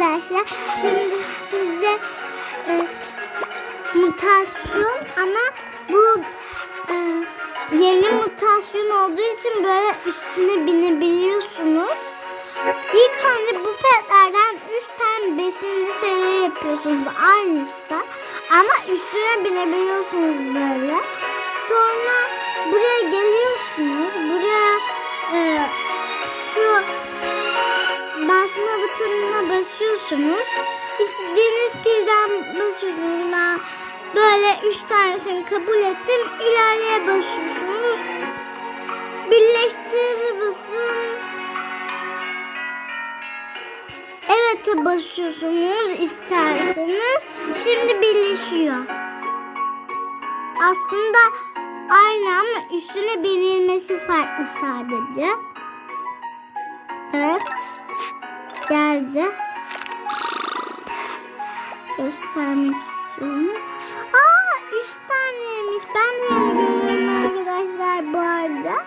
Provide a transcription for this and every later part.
arkadaşlar. Şimdi size e, mutasyon ama bu e, yeni mutasyon olduğu için böyle üstüne binebiliyorsunuz. İlk önce bu petlerden 3 tane 5. seri yapıyorsunuz aynısı. Ama üstüne binebiliyorsunuz böyle. Sonra buraya geliyorsunuz. Butonuna basıyorsunuz. İstediğiniz pilden basıyorsunuz. Ben böyle üç tanesini kabul ettim. İlerleye basıyorsunuz. Birleştir basın. Evet'e basıyorsunuz isterseniz. Şimdi birleşiyor. Aslında aynı ama üstüne binilmesi farklı sadece. Evet. Geldi. Göstermek istiyorum. Aa, üç taneymiş. Ben de yeni görüyorum arkadaşlar bu arada.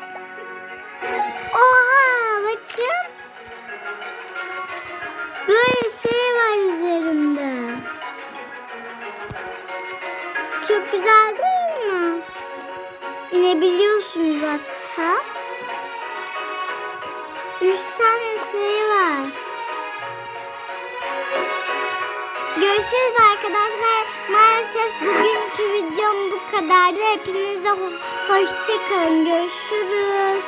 Oha bakın. Böyle şey var üzerinde. Çok güzel değil mi? İnebiliyorsunuz hatta. Üç tane şey var. Görüşürüz arkadaşlar. Maalesef bugünkü videom bu kadardı. Hepinize ho- hoşça kalın. Görüşürüz.